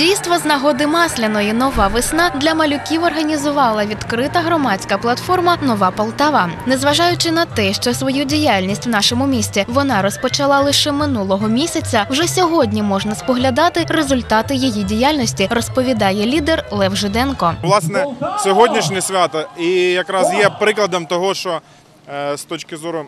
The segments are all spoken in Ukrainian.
Дійство з нагоди масляної нова весна для малюків організувала відкрита громадська платформа Нова Полтава. Незважаючи на те, що свою діяльність в нашому місті вона розпочала лише минулого місяця, вже сьогодні можна споглядати результати її діяльності, розповідає лідер Лев Жиденко. Власне, сьогоднішнє свято і якраз є прикладом того, що е, з точки зору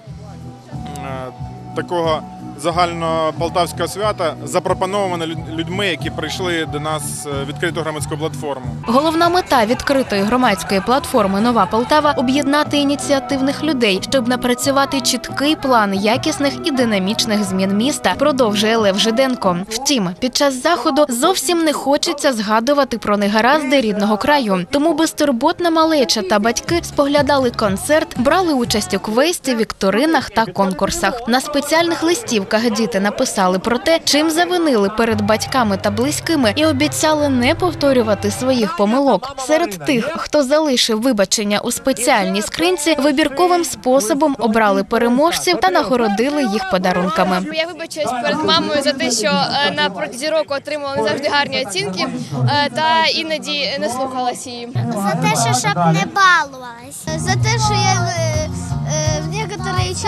е, такого загального полтавського свята запропоновано люд- людьми, які прийшли до нас е, відкриту громадську платформу. Головна мета відкритої громадської платформи Нова Полтава об'єднати ініціативних людей, щоб напрацювати чіткий план якісних і динамічних змін міста. Продовжує Лев Жиденко. Втім, під час заходу зовсім не хочеться згадувати про негаразди рідного краю. Тому безтурботна малеча та батьки споглядали концерт, брали участь у квесті, вікторинах та конкурсах. На спеціальних листівках діти написали про те, чим завинили перед батьками та близькими, і обіцяли не повторювати своїх помилок. Серед тих, хто залишив вибачення у спеціальній скринці, вибірковим способом обрали переможців та нагородили їх подарунками. Я вибачаюсь перед мамою за те, що е, на протязі року отримала не завжди гарні оцінки, е, та іноді не слухалась її. За те, що щоб не балувалась. За те, що я е,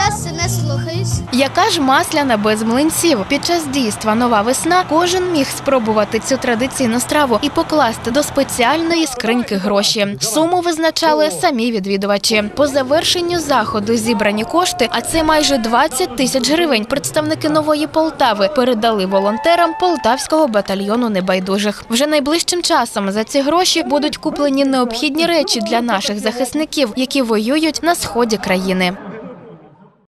час не слухаюсь. Яка ж масляна без млинців? Під час дійства нова весна кожен міг спробувати цю традиційну страву і покласти до спеціальної скриньки гроші. Суму визначали самі відвідувачі. По завершенню заходу зібрані кошти, а це майже 20 тисяч гривень. Представники нової Полтави передали волонтерам полтавського батальйону небайдужих. Вже найближчим часом за ці гроші будуть куплені необхідні речі для наших захисників, які воюють на сході країни.